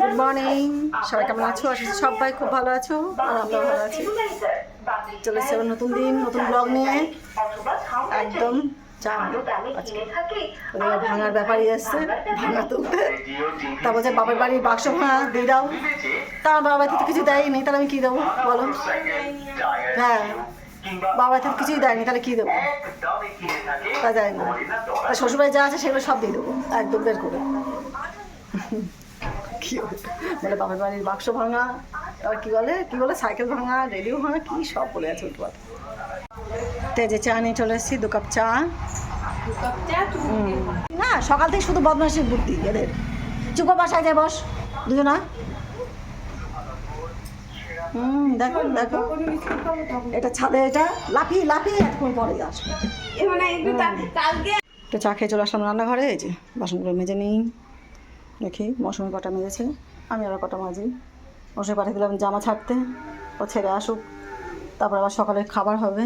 Good morning সবাই কেমন আছো? করছি সবাই খুব ভালো আছো, আর আমরাও ভালো আছি। চলে এসছে আবার নতুন দিন, নতুন ব্লগ নিয়ে। একদম ভাঙার ব্যাপারই এসছে ভাঙা তুলতে তা বলছে বাবার বাড়ির বাক্স ভাঙা, দিয়ে দাও। তা আমার বাবা তো কিছু দেয়নি, তাহলে আমি কী দেবো? বলো। হ্যাঁ বাবা তো কিছুই দেয়নি, তাহলে কী দেবো? তা যায় না শ্বশুরবাড়ি যা আছে, সেগুলো সব দিয়ে দেবো। একদম বের করে। কি বলে? বাপের বাড়ির বাক্স ভাঙা আর কি বলে? কি বলে? সাইকেল ভাঙা রেডিও ভাঙা কি সব বলে আছে উঠবার তেজে চা নিয়ে চলে এসেছি দু কাপ চা। না সকাল থেকে শুধু বদমাসির বুদ্ধি এদের। চুপো বাসায় যায় বস। দুজনা। হুম দেখো দেখো। এটা ছাদে এটা লাফিয়ে লাফিয়ে এতক্ষণ পরে আসবে। তো চা খেয়ে চলে আসলাম রান্নাঘরে এই যে বাসনগুলো মেজে নিই। দেখি মৌসুমি কটা মেজেছে আমি আবার কটা মাজি মৌসুমি পাঠিয়ে দিলাম জামা ছাড়তে, ও ছেড়ে আসুক, তারপর আবার সকালে খাবার হবে।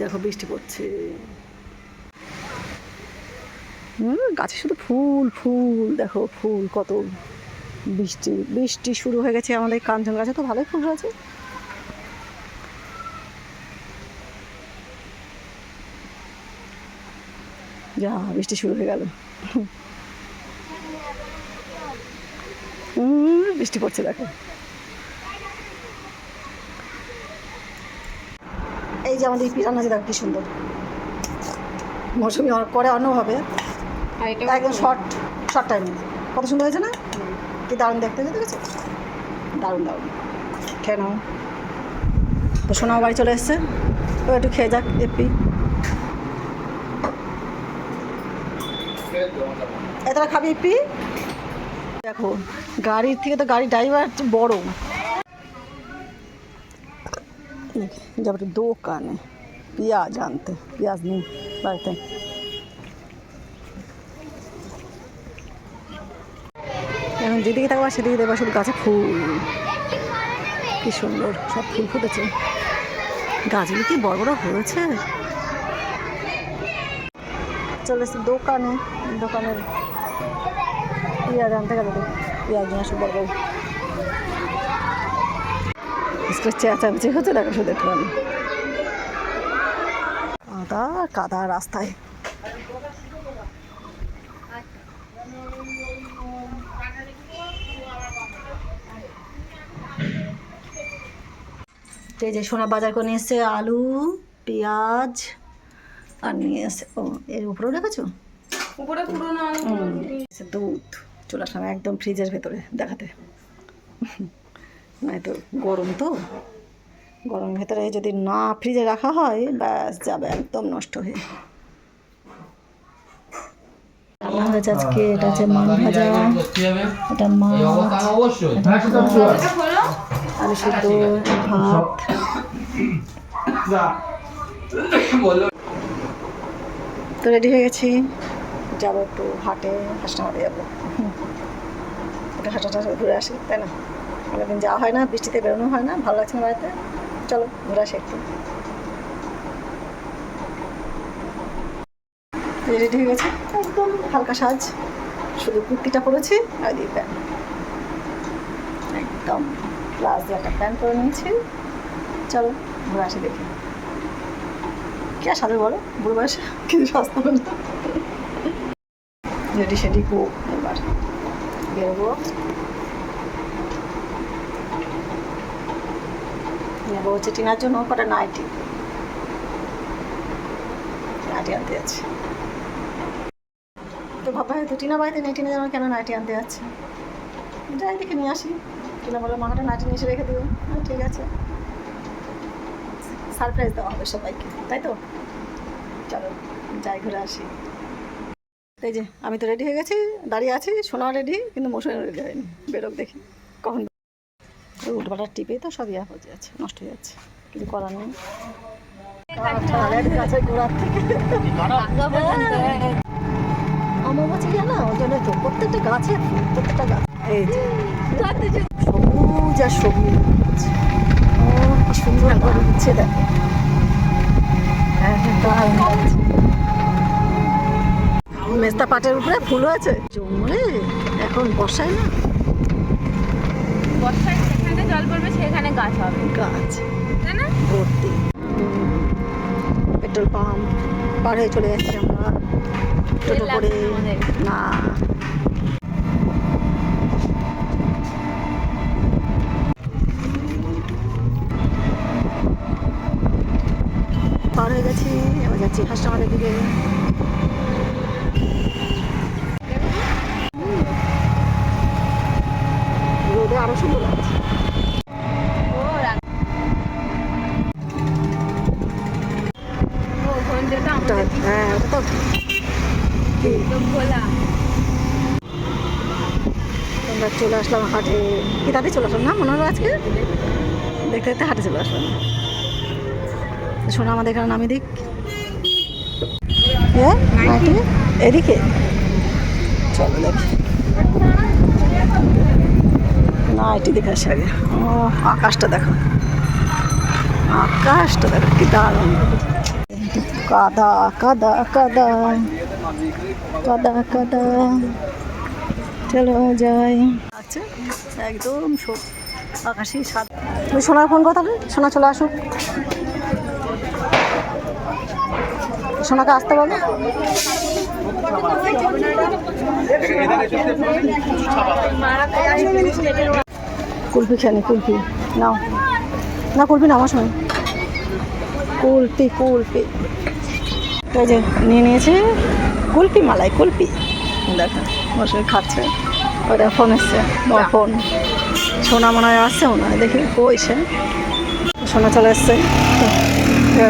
দেখো বৃষ্টি পড়ছে। গাছে শুধু ফুল ফুল, দেখো ফুল কত বৃষ্টি। বৃষ্টি শুরু হয়ে গেছে আমাদের কাঞ্চন গাছে, তো ভালোই ফুল হয়েছে। যা বৃষ্টি শুরু হয়ে গেল। বৃষ্টি পড়ছে দেখো। এই যে আমাদের পিরান আছে দেখো কি সুন্দর। মৌসুমি করে অন্যভাবে একদম শর্ট শর্ট টাইমে কত সুন্দর হয়েছে না? কি দারুণ দেখতে হয়েছে দেখেছ? দারুণ দারুণ। খেয়ে নাও। তো সোনাও বাড়ি চলে এসছে। ও একটু খেয়ে যাক এপি। এতটা খাবি, পি? দেখো, গাড়ির থেকে তো গাড়ি ড্রাইভার বড়। যাব দোকানে। পেঁয়াজ আনতে, পেঁয়াজ নেই বাড়িতে। এখন যেদিকে থাকবা সেদিকে দেখবা শুধু গাছে ফুল। কি সুন্দর, সব ফুল ফুটেছে। গাছগুলো কি বড় বড় হয়েছে? চলে এসেছি দোকানে, দোকানের পেঁয়াজ আনতে গেল পেঁয়াজ নিয়ে আসো বড় চেঁচামেচি হচ্ছে দেখো শুধু একটু কাদা কাদা রাস্তায়। এই যে সোনা বাজার করে নিয়ে এসছে আলু পেঁয়াজ আর নিয়ে এসে ও এর উপরেও রেখেছো? উপরে হুম, এসে দুধ। চলে আসলাম একদম ফ্রিজের ভেতরে দেখাতে। নয় তো গরম তো। গরম ভেতরে যদি না ফ্রিজে রাখা হয় ব্যাস যাবে একদম নষ্ট হয়ে। রান্না হয়েছে আজকে এটা হচ্ছে মান ভাজা। এটা মাছ। হলো আলু সিদ্ধ ভাত। তো রেডি হয়ে গেছি। যাব একটু হাটে হাসনা হাটে যাব। হুম। একটু হাঁটা টাটা ঘুরে আসি, তাই না? অনেকদিন যাওয়া হয় না, বৃষ্টিতে বেরোনো হয় না, ভালো লাগছে না বাড়িতে। চলো, ঘুরে আসি একটু। রেডি হয়ে গেছে? একদম হালকা সাজ। শুধু কুর্তিটা পরেছি আর দিয়ে প্যান্ট। একদম প্লাস দিয়ে একটা প্যান্ট পরে নিয়েছি। চলো, ঘুরে আসি দেখি। কে সাথে বলো? বুড়ো বয়সে? কিছু সস্তা না রেডি, সেডি হোক বেরোবো নেব হচ্ছে টিনার জন্য কটা নাইটি। নাইটি আনতে যাচ্ছি। তো ভাবা হয়তো টিনা বাড়িতে নেই, টিনা যেন কেন নাইটি আনতে যাচ্ছে? যাই দেখে নিয়ে আসি। টিনা বলল মামাটা নাইটি নিয়ে এসে রেখে দিও। হ্যাঁ ঠিক আছে। সারপ্রাইজ দেওয়া হবে সবাইকে, তাই তো? চলো, যাই ঘুরে আসি। এই যে, আমি তো রেডি হয়ে গেছি, দাঁড়িয়ে আছি, সোনা রেডি কিন্তু মৌসুমি রেডি হয়নি। বেরোক দেখি, কখন ওই উঠবাটার টিপে তো সব ইয়া হয়ে যাচ্ছে, নষ্ট হয়ে যাচ্ছে, কিছু করার নেই। গোড়ার থেকে ওই জন্য প্রত্যেকটা প্রত্যেকটা গাছ, এই সবুজ আর সবুজ। ও সুন্দর করে দিচ্ছে দেখো। হ্যাঁ হ্যাঁ। মেস্তা পাটের উপরে ফুল হয়েছে। জঙ্গলে এখন বর্ষায় না? বর্ষায় যেখানে জল পড়বে সেখানে গাছ হবে। গাছ। তাই না? ভর্তি। পেট্রোল পাম্প পার হয়ে চলে যাচ্ছি আমরা। টোটো করে না। পার হয়ে গেছি এবার যাচ্ছি কাস্টমারের দিকে। রোদে আরও সুন্দর লাগছে হ্যাঁ তো ভোলা আমরা চলে আসলাম হাটে কি তাতে চলে আসলাম না মনে হলো আজকে দেখতে দেখতে হাটে চলে আসলাম। শোনা আমাদের এখানে নামি দিক নাইটি? এদিকে চলো দেখি। না, এটি দেখে আসি ও, আকাশটা দেখো। আকাশটা দেখো, কি দারুণ। কাদা কাদা কাদা কাদা কাদা। চলো যাই। আচ্ছা একদম সব আকাশি সাদ। ওই সোনার ফোন কথা সোনা, চলে আসুক সোনাকে আসতে বলো। কুলপি খেয়ে নে কুলপি নাও। না কুলপি না আমার সময়। কুলপি কুলপি এই যে, নিয়ে নিয়েছে কুলপি মালাই কুলপি দেখো, বসে খাচ্ছে। ওটা ফোন এসছে তোমার ফোন। সোনা মনে হয় আসছে মনে হয়, দেখি কইছে সোনা চলে এসছে।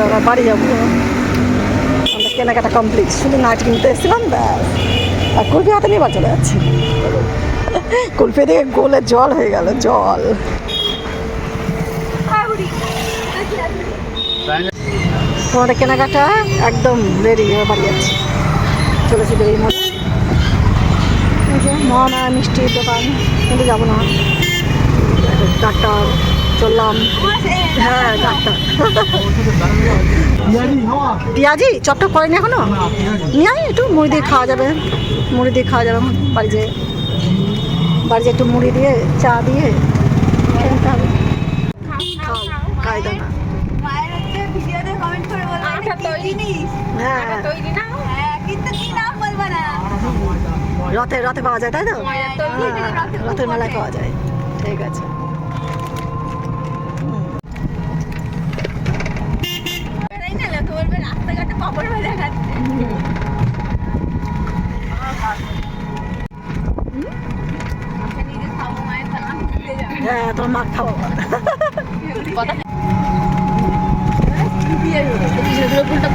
আমরা বাড়ি যাব। আমাদের কেনাকাটা কমপ্লিট শুধু নাইট কিনতে এসেছিলাম, ব্যাস। আর কুলপি হাতে নিয়ে চলে যাচ্ছে। কুলপি দিয়ে গোলে জল হয়ে গেল, জল। তোমাদের কেনাকাটা একদম রেডি বাড়ি যাচ্ছি। চলেছি বেরিয়ে মধ্যে মহানা মিষ্টির দোকান, কিন্তু যাব না। ডাক্তার, চললাম। হ্যাঁ ডাক্তার। পেঁয়াজি চপটপ করেনি এখনও? নিয়ে একটু, মুড়ি দিয়ে খাওয়া যাবে। মুড়ি দিয়ে খাওয়া যাবে, বাড়ি যেয়ে। বাড়ি একটু মুড়ি দিয়ে চা দিয়ে খেতে হবে। খাই দাও না? হ্যাঁ হ্যাঁ রথে রথে পাওয়া যায় তাই তো? হ্যাঁ, রথের মেলায় পাওয়া যায়। ঠিক আছে তাই না লোকে বলবে রাস্তাঘাটে পাপড় ভাজা খাচ্ছে আচ্ছা, নিজে খাব, মায়ের সালাম দিতে যাব। হ্যাঁ তোমার মা খাব কথা ফুলটা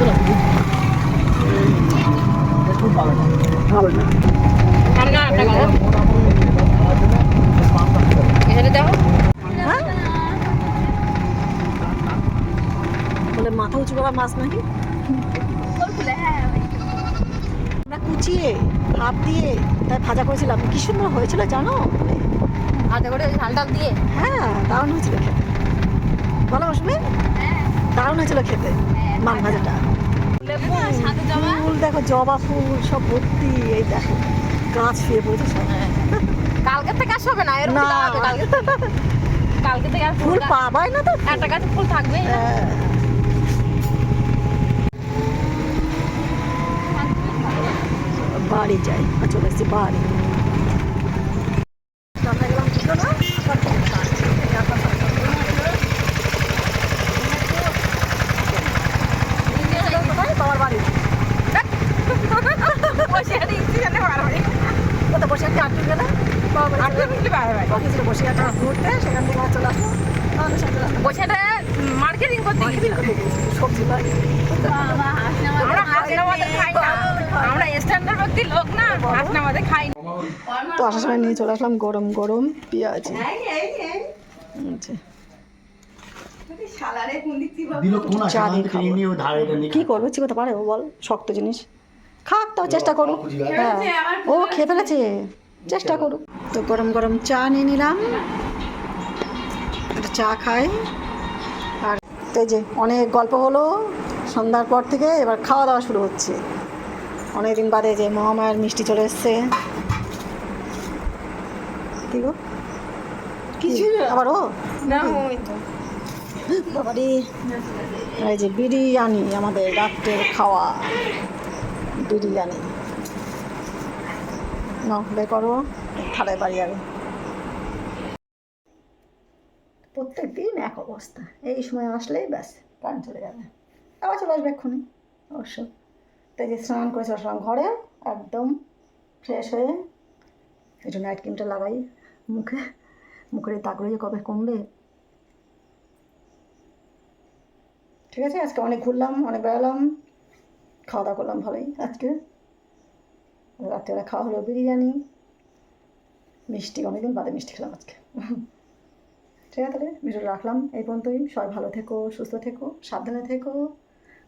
বলে মাথা উঁচু করা মাছ নাকি? কুচিয়ে ভাত দিয়ে তাই ভাজা করেছিলাম। কি সুন্দর হয়েছিল জানো? হাতে করে ঝাল ডাল দিয়ে। হ্যাঁ দারুণ হয়েছিল খেতে। বলো মৌসুমি? হ্যাঁ, দারুণ হয়েছিল খেতে মান ভাজাটা। ফুল দেখো জবা ফুল সব ভর্তি এই দেখো গাছ শুয়ে পড়েছে সব। কালকে থেকে আর হবে না এর না। কালকে কালকে থেকে। আর ফুল পাবাই না তো। একটা গাছে ফুল থাকবেই না। হ্যাঁ। বাড়ি যাই চলে এসেছি বাড়ি আমরা গেলাম দুটো না, আবার দুটো না। এই আকাশ আকাশ। কোথায়? বাবার বাড়ি বসে আছে ইঞ্জিনে বাড়াবাড়ি কোথায় বসে একটা আটকে গেলে বাবার বাড়ি আটকে মিনিট বাড়াবাড়ি বাকি ছিল বসে একটা ঘুরতে সেখান থেকে আবার চলে আসলো আমাদের সাথে চলে আসলো বসে মার্কেটিং করতে মার্কেটিং গেছিলাম করে দিয়েছি, সবজি বাড়ি বাবা, হাসনা মাথা আমরা খাবে। হাসনা মাথা খাই না আমরা স্ট্যান্ডার্ড ব্যক্তি লোক না হাসনা মাথা খাই না তো আসার সময় নিয়ে চলে আসলাম গরম গরম পেঁয়াজ। আচ্ছা। কি করবে? চিবোতে পারে ও বল শক্ত জিনিস। খাক তো চেষ্টা করুক। হ্যাঁ। ও খেয়ে ফেলেছে। চেষ্টা করুক। তো গরম গরম চা নিয়ে নিলাম। একটা চা খাই। এই যে অনেক গল্প হলো সন্ধ্যার পর থেকে এবার খাওয়া দাওয়া শুরু হচ্ছে। অনেকদিন বাদে যে মহামায়ের মিষ্টি চলে এসছে। কি গো? কিছু আবার ও বাবারি এই যে বিরিয়ানি আমাদের রাত্রের খাওয়া। বিরিয়ানি। ন বের করো। থালায় বাড়ি যাবে প্রত্যেক দিন এক অবস্থা। এই সময় আসলেই ব্যাস, প্রাণ চলে যাবে। আবার চলে আসবে এক্ষুনি, অবশ্য। তাই যে স্নান করেছে স্নান ঘরে, একদম ফ্রেশ হয়ে। একটু নাইট ক্রিমটা লাগাই মুখে। মুখের দাগগুলো যে কবে কমবে। ঠিক আছে, আজকে অনেক ঘুরলাম, অনেক বেড়ালাম খাওয়া দাওয়া করলাম ভালোই আজকে। রাত্রেবেলা খাওয়া হলো বিরিয়ানি, মিষ্টি, অনেকদিন বাদে মিষ্টি খেলাম আজকে। ঠিক আছে, তাহলে ভিডিও রাখলাম। এই পর্যন্তই। সবাই ভালো থেকো, সুস্থ থেকো, সাবধানে থেকো।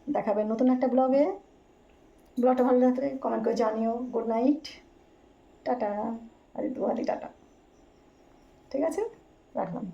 দেখাবে নতুন একটা ব্লগে ব্লগটা ভালো লাগলে কমেন্ট করে জানিও। Good night tata. আর দুয়ারি টাটা। ঠিক আছে? রাখলাম।